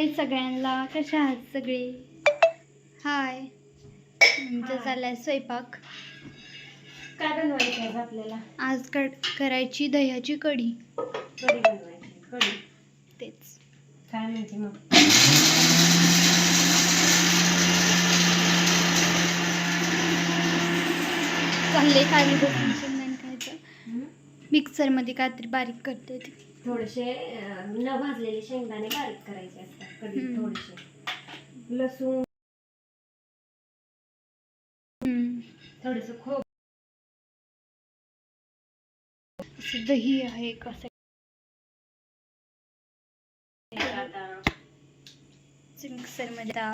हाय सगळ्यांना कशा आहात सगळे? हाय. आमचं. चाललाय स्वयंपाक. काय बनवायचं आहे आपल्याला? आज कड करायची दह्याची कढी. कढी बनवायची कढी. तेच. काय म्हणते मग? चालले बसून शेंगदाणे खायचं मिक्सरमध्ये काहीतरी बारीक करते ते. थोडेसे न भाजलेले शेंगदाणे बारीक करायचे असतात हम्म. थोडेसे. लसूण. हम्म. थोडस खोब. दही आहे कसं आता मिक्सरमध्ये आता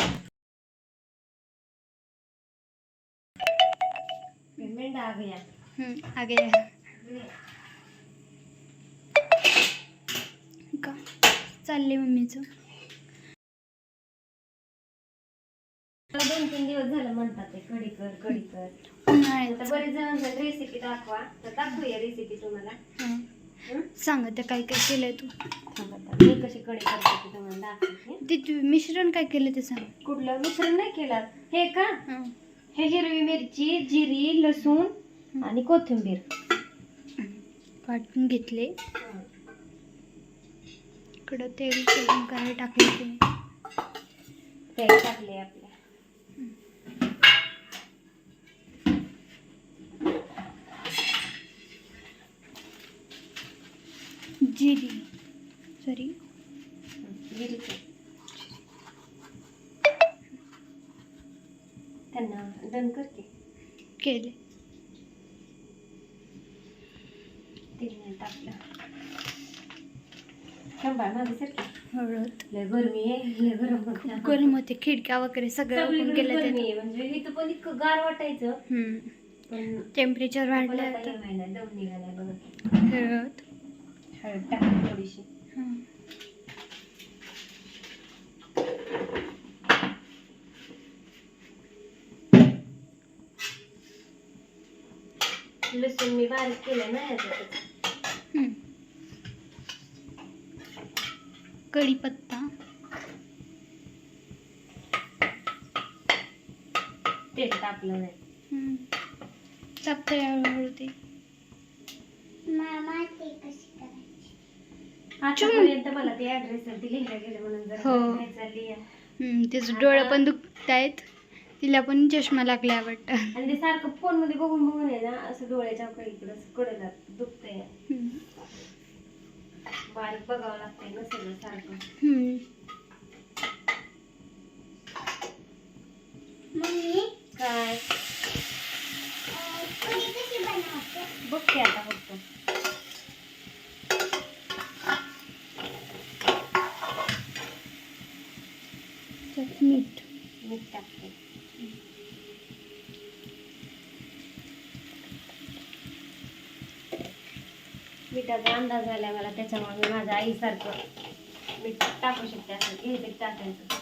पेमेंट आ गया आगे का? चालले मम्मीचं. दोन तीन दिवस झालं म्हणतात ते कढी कर कढी कर. बरेच रेसिपी दाखवा. तर दाखवूया रेसिपी तुम्हाला. हं. हं? सांग त्या काय काय केलंय तू. थांबा आता. मी कशी कढी करते ते तुम्हाला दाखवते. ते तू मिश्रण काय केलं ते सांग. कुठलं? मिश्रण नाही केलं. हे का? हं. हे हिरवी मिरची जिरी लसूण आणि कोथिंबीर. वाटून घेतले. इकडं तेल गरम करायला टाकले ते? तेल टाकले आपल्या जिरी. सॉरी जिरीचे त्यांना डन करते. केले. तेल नाही टाकलं. माझे हळद. लय गरमी आहे लय गरम होतं. गरम होते खिडक्या वगैरे सगळं ओपन सगळीकडे केलं गरमी ते आहे म्हणजे इथं पण इतकं गार वाटायचं. पण टेम्परेचर पण वाढलं आता हे व्हायला दम निघालाय बघा. हळद. थोडीशी. हं. लसूण मी बारीक केलं ना याच्यात. कढीपत्ता. तेल नाही. हळूहळू ते. आतापर्यंत मला ते ऍड्रेस गेले म्हणून जर हो. नाही चालली आहे. हं, तिचं डोळं पण दुखत आहेत तिला पण चष्मा लागलाय वाटतं. आणि ते सारखं फोनमध्ये बघून बघून आहे ना असं डोळ्याच्या इकडं असं कडला दुखतंय. हं. बारीक बघावं लागतंय ना सगळं सारखं. हं. काय? बघते आता फक्त मिठाचा अंदाज झाला मला त्याच्यामुळे मी माझ्या आईसारखं मीठ टाकू शकते असं घेते टाकायचं.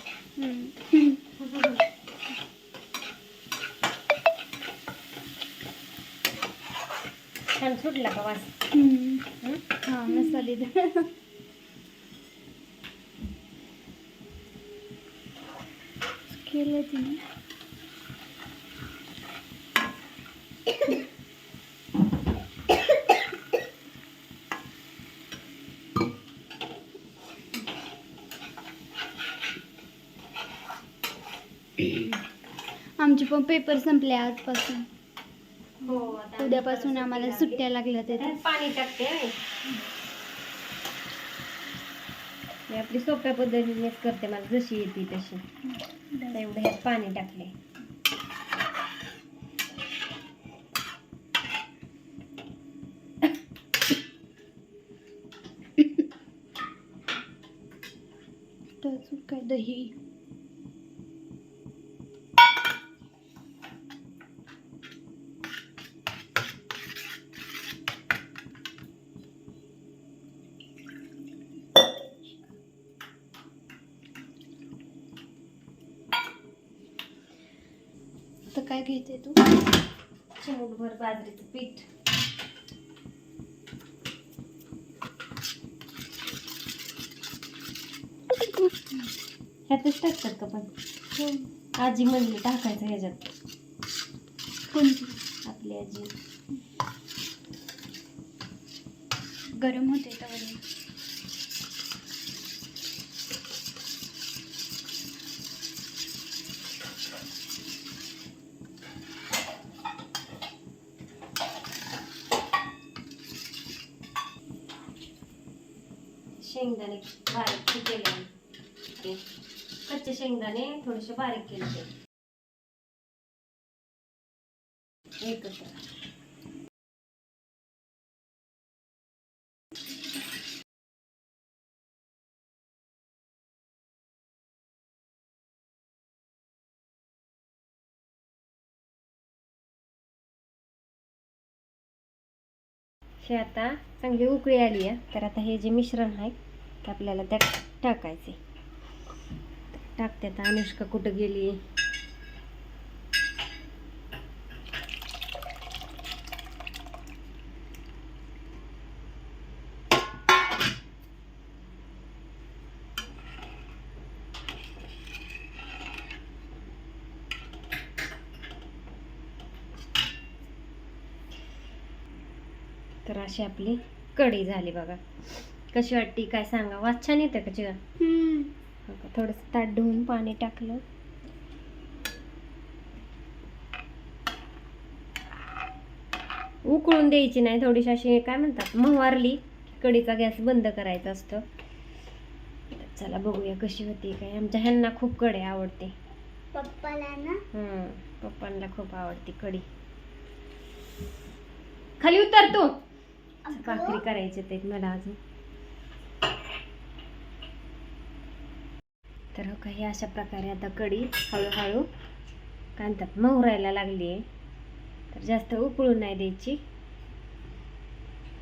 छान सुटला का वास? हं. मसाले केलं तिने आमचे पण पेपर संपले आजपासून. हो आता उद्यापासून आम्हाला सुट्ट्या लागल्या त्यात त्याच्यात पाणी टाकते. मी आपली सोप्या पद्धतीनेच करते मला जशी येते तशी. आता एवढं ह्यात पाणी टाकले. त्याचं काय दही. तर काय घेते तू? चिमूटभर बाजरीचं पीठ. ह्यातच टाकतात का पण? आजी म्हणली टाकायचं ह्याच्यात. कोणती? आपली आजी. गरम होते त्यावर शेंगदाणे बारीक केले ते कच्चे शेंगदाणे थोडेसे बारीक केले ते हे आता चांगली उकळी आली आहे. तर आता हे जे मिश्रण आहे ते आपल्याला त्यात टाकायचे. टाकते आता. अनुष्का कुठं गेली? तर अशी आपली कढी झाली बघा. कशी वाटती काय सांगा? वाच छान येतं का थोडंसं ताट धुवून पाणी टाकलं. उकळून द्यायची नाही थोडीशी अशी काय म्हणतात मोहरली कढीचा गॅस बंद करायचा असतो. चला बघूया कशी होती काय. आमच्या ह्यांना खूप कढी आवडते. पप्पाला ना? पप्पांना खूप आवडते कढी. खाली उतर तू. भाकरी करायचे ते मला अजून. तर हो काही अशा प्रकारे आता कढी हळूहळू कांतात मोहरायला लागली आहे. तर जास्त उकळून नाही द्यायची.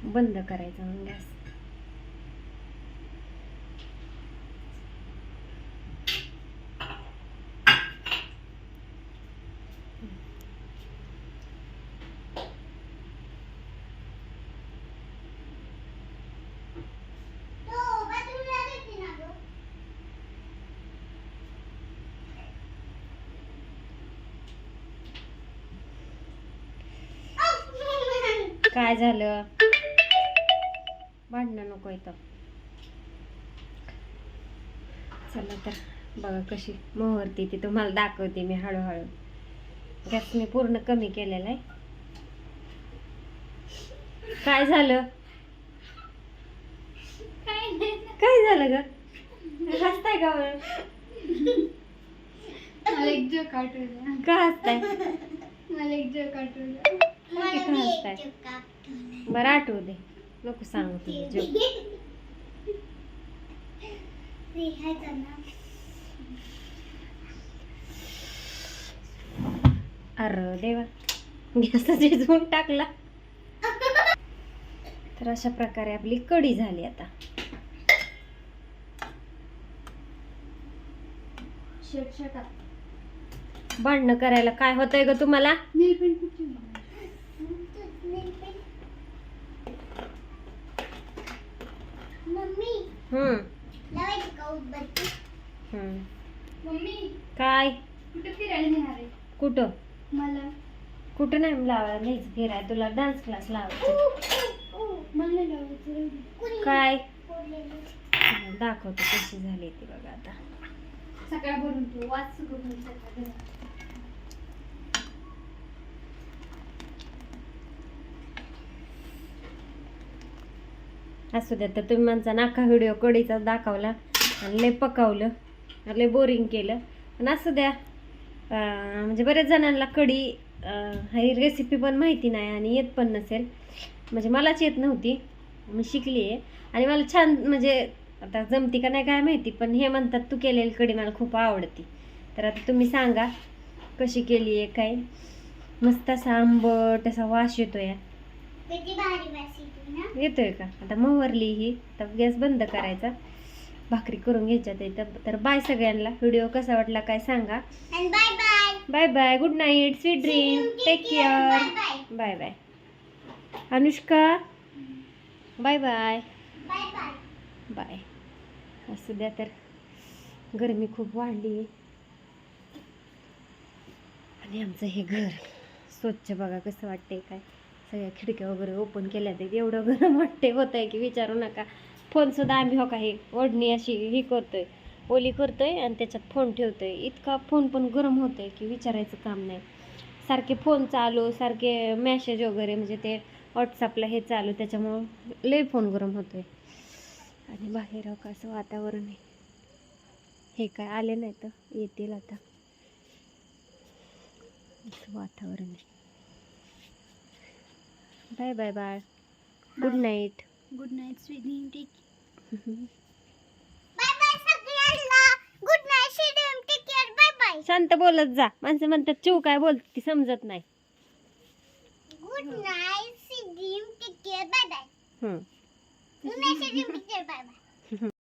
बंद करायचं मग गॅस. काय झालं? भांडणं नको इथं. चला तर बघा कशी मोहरती ती. तुम्हाला दाखवते मी हळूहळू. गॅस मी पूर्ण कमी केलेला आहे. काय झालं? काय झालं ग? हसताय का बरं? मला एक जोक आठवला. का हसताय? मला एक जोक आठवला. का हसताय बरं आठवू दे. नको सांगू तुझं जोक अरे देवा. गॅस शिजवून टाकला? तर अशा प्रकारे आपली कढी झाली आता. भांडणं करायला काय होतंय ग तुम्हाला नीलपेंट कुठे मम्मी हम्म लावायची का उदबत्ती हम्म मम्मी काय? कुठे मला. कुठं नाही लावायला नाहीच फिराय तुला डान्स क्लास लावायचा. काय? दाखवतो कशी झाली ती बघा आता. सकाळ भरून ठेव वाच करून सकाळ घरात. असू द्या तर तुम्ही म्हणता नाका व्हिडिओ कढीचा दाखवला आणि लय पकावलं आणि लय बोरिंग केलं. पण असू द्या म्हणजे बऱ्याच जणांना कढी ही रेसिपी पण माहिती नाही आणि येत पण नसेल. म्हणजे मलाच येत नव्हती. मी शिकली आहे आणि मला छान म्हणजे आता जमती का नाही काय माहिती पण हे म्हणतात तू केलेली कढी मला खूप आवडती. तर आता तुम्ही सांगा कशी केली आहे काय? मस्त असा आंबट असा वास येतो या येतोय का? आता मोहरली ही. तर गॅस बंद करायचा. भाकरी करून घ्यायच्या इथं. तर बाय सगळ्यांना. व्हिडिओ कसा वाटला काय सांगा. Bye bye. Bye bye. Good night. Sweet dream. Take care bye bye. Anushka. Bye bye. Bye. असू द्या तर. गरमी खूप वाढली. आणि आमचं हे घर स्वच्छ बघा कसं वाटतंय काय. सगळ्या खिडक्या वगैरे ओपन केल्या आहेत एवढं गरम वाटते होत आहे की विचारू नका. फोनसुद्धा आम्ही हो काही ओढणी अशी ही करतोय ओली करतोय आणि त्याच्यात फोन ठेवतोय. इतका फोन पण गरम होतोय की विचारायचं काम नाही. सारखे फोन चालू सारखे मॅसेज वगैरे म्हणजे ते व्हॉट्सअपला हे चालू त्याच्यामुळं लय फोन गरम होतोय. आणि बाहेर हो का असं वातावरण आहे. हे काय आले नाही तर येतील आता. असं वातावरण आहे. बाय बाय बाळ good night good night sweet take good night sweet take care bye bye शांत बोलत जा. माणसं म्हणतात चिव काय बोलत ती समजत नाही. Good night sweet take care bye bye hmm. Good night take care bye bye